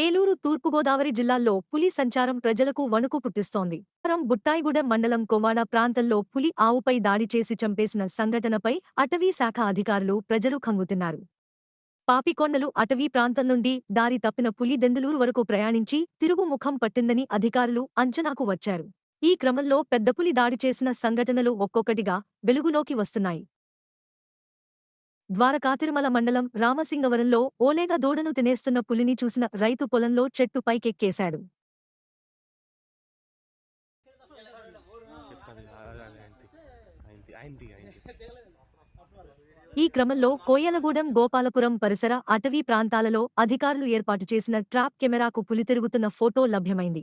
ఏలూరు తూర్పుగోదావరి జిల్లాల్లో పులి సంచారం ప్రజలకు వణుకు పుట్టిస్తోంది. వరం బుట్టాయిగూడెం మండలం కోవాడ ప్రాంతంలో పులి ఆవుపై దాడి చేసి చంపేసిన సంఘటనపై అటవీ శాఖ అధికారులు ప్రజలు ఖంగుతున్నారు. పాపికొండలు అటవీ ప్రాంతం నుండి దారి తప్పిన పులి దెందులూరు వరకు ప్రయాణించి తిరుగు ముఖం పట్టిందని అధికారులు అంచనాకు వచ్చారు. ఈ క్రమంలో పెద్దపులి దాడి చేసిన సంఘటనలు ఒక్కొక్కటిగా వెలుగులోకి వస్తున్నాయి. ద్వారకాతిరుమల మండలం రామసింగవరంలో ఓలేగ దూడను తినేస్తున్న పులిని చూసిన రైతు పొలంలో చెట్టు పైకెక్కేశాడు. ఈ క్రమంలో కోయలగూడెం గోపాలపురం పరిసర అటవీ ప్రాంతాలలో అధికారులు ఏర్పాటు చేసిన ట్రాప్ కెమెరాకు పులి తిరుగుతున్న ఫోటో లభ్యమైంది.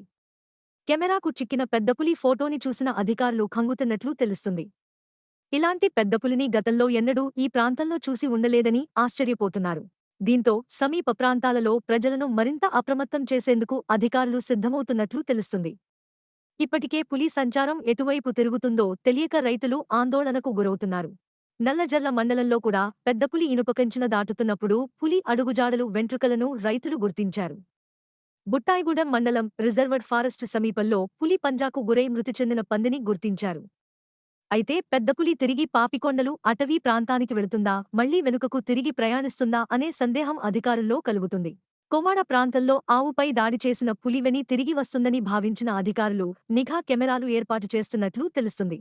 కెమెరాకు చిక్కిన పెద్దపులి ఫోటోని చూసిన అధికారులు ఖంగుతున్నట్లు తెలుస్తుంది. ఇలాంటి పెద్దపులిని గతంలో ఎన్నడూ ఈ ప్రాంతంలో చూసి ఉండలేదని ఆశ్చర్యపోతున్నారు. దీంతో సమీప ప్రాంతాలలో ప్రజలను మరింత అప్రమత్తం చేసేందుకు అధికారులు సిద్ధమవుతున్నట్లు తెలుస్తుంది. ఇప్పటికే పులి సంచారం ఎటువైపు తిరుగుతుందో తెలియక రైతులు ఆందోళనకు గురవుతున్నారు. నల్లజర్ల మండలంలో కూడా పెద్దపులి ఇనుపకంచిన దాటుతున్నప్పుడు పులి అడుగుజాడలు వెంట్రుకలను రైతులు గుర్తించారు. బుట్టాయిగూడెం మండలం రిజర్వర్డ్ ఫారెస్ట్ సమీపంలో పులి పంజాకు గురై మృతి చెందిన పందిని గుర్తించారు. అయితే పెద్దపులి తిరిగి పాపికొండలు అటవీ ప్రాంతానికి వెళుతుందా మళ్ళీ వెనుకకు తిరిగి ప్రయాణిస్తుందా అనే సందేహం అధికారుల్లో కలుగుతుంది. కొమాడ ప్రాంతంలో ఆవుపై దాడి చేసిన పులివెని తిరిగి వస్తుందని భావించిన అధికారులు నిఘా కెమెరాలు ఏర్పాటు చేస్తున్నట్లు తెలుస్తుంది.